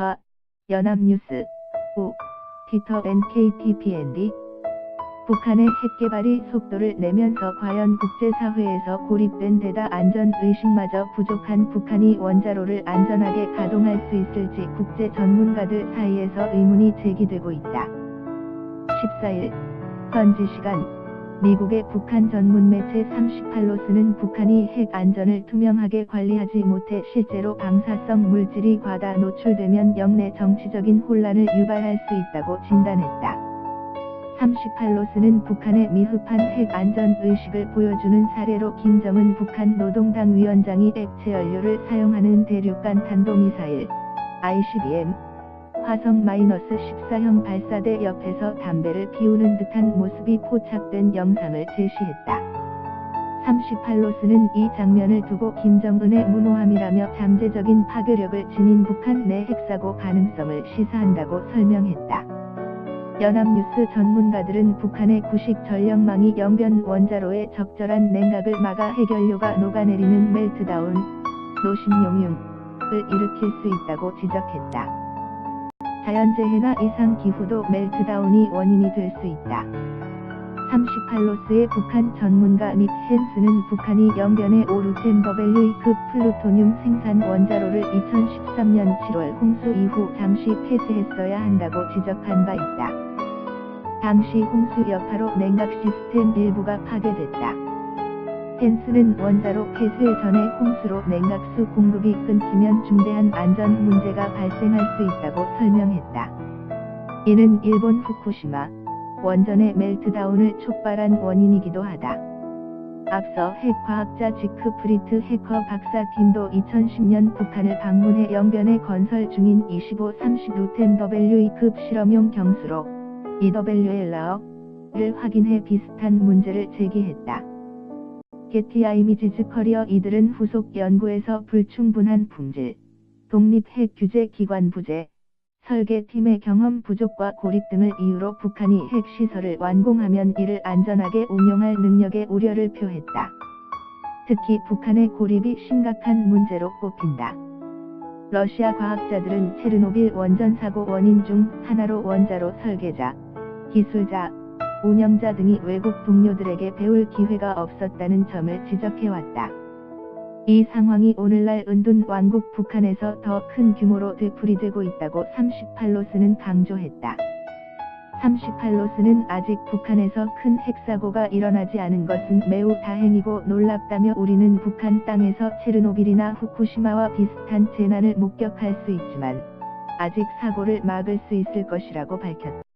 좌, 연합뉴스, 우, 피터 NKTPND 북한의 핵 개발이 속도를 내면서 과연 국제사회에서 고립된 데다 안전 의식마저 부족한 북한이 원자로를 안전하게 가동할 수 있을지 국제 전문가들 사이에서 의문이 제기되고 있다. 14일. 현지 시간 미국의 북한 전문 매체 38로스는 북한이 핵 안전을 투명하게 관리하지 못해 실제로 방사성 물질이 과다 노출되면 영내 정치적인 혼란을 유발할 수 있다고 진단했다. 38로스는 북한의 미흡한 핵 안전 의식을 보여주는 사례로 김정은 북한 노동당 위원장이 액체 연료를 사용하는 대륙간 탄도미사일 ICBM 화성 마이너스 14형 발사대 옆에서 담배를 피우는 듯한 모습이 포착된 영상을 제시했다. 38로스는 이 장면을 두고 김정은의 무노함이라며 잠재적인 파괴력을 지닌 북한 내 핵사고 가능성을 시사한다고 설명했다. 연합뉴스 전문가들은 북한의 구식 전력망이 영변 원자로에 적절한 냉각을 막아 핵연료가 녹아내리는 멜트다운, 노심용융을 일으킬 수 있다고 지적했다. 자연재해나 이상 기후도 멜트다운이 원인이 될 수 있다. 38로스의 북한 전문가 닉 헨스는 북한이 영변의 WE급 플루토늄 생산 원자로를 2013년 7월 홍수 이후 잠시 폐쇄했어야 한다고 지적한 바 있다. 당시 홍수 여파로 냉각 시스템 일부가 파괴됐다. 헨스는 원자로 폐쇄 전에 홍수로 냉각수 공급이 끊기면 중대한 안전 문제가 발생할 수 있다고 설명했다. 이는 일본 후쿠시마 원전의 멜트다운을 촉발한 원인이기도 하다. 앞서 핵과학자 지크 프리트 해커 박사팀도 2010년 북한을 방문해 영변에 건설 중인 25-30 루템 WE급 실험용 경수로 EWLR를 확인해 비슷한 문제를 제기했다. 게티 아 이미지즈 커리어 이들은 후속 연구에서 불충분한 품질, 독립 핵 규제 기관 부재, 설계팀의 경험 부족과 고립 등을 이유로 북한이 핵시설을 완공하면 이를 안전하게 운용할 능력에 우려를 표했다. 특히 북한의 고립이 심각한 문제로 꼽힌다. 러시아 과학자들은 체르노빌 원전 사고 원인 중 하나로 원자로 설계자, 기술자, 운영자 등이 외국 동료들에게 배울 기회가 없었다는 점을 지적해왔다. 이 상황이 오늘날 은둔 왕국 북한에서 더 큰 규모로 되풀이되고 있다고 38로스는 강조했다. 38로스는 아직 북한에서 큰 핵사고가 일어나지 않은 것은 매우 다행이고 놀랍다며 우리는 북한 땅에서 체르노빌이나 후쿠시마와 비슷한 재난을 목격할 수 있지만 아직 사고를 막을 수 있을 것이라고 밝혔다.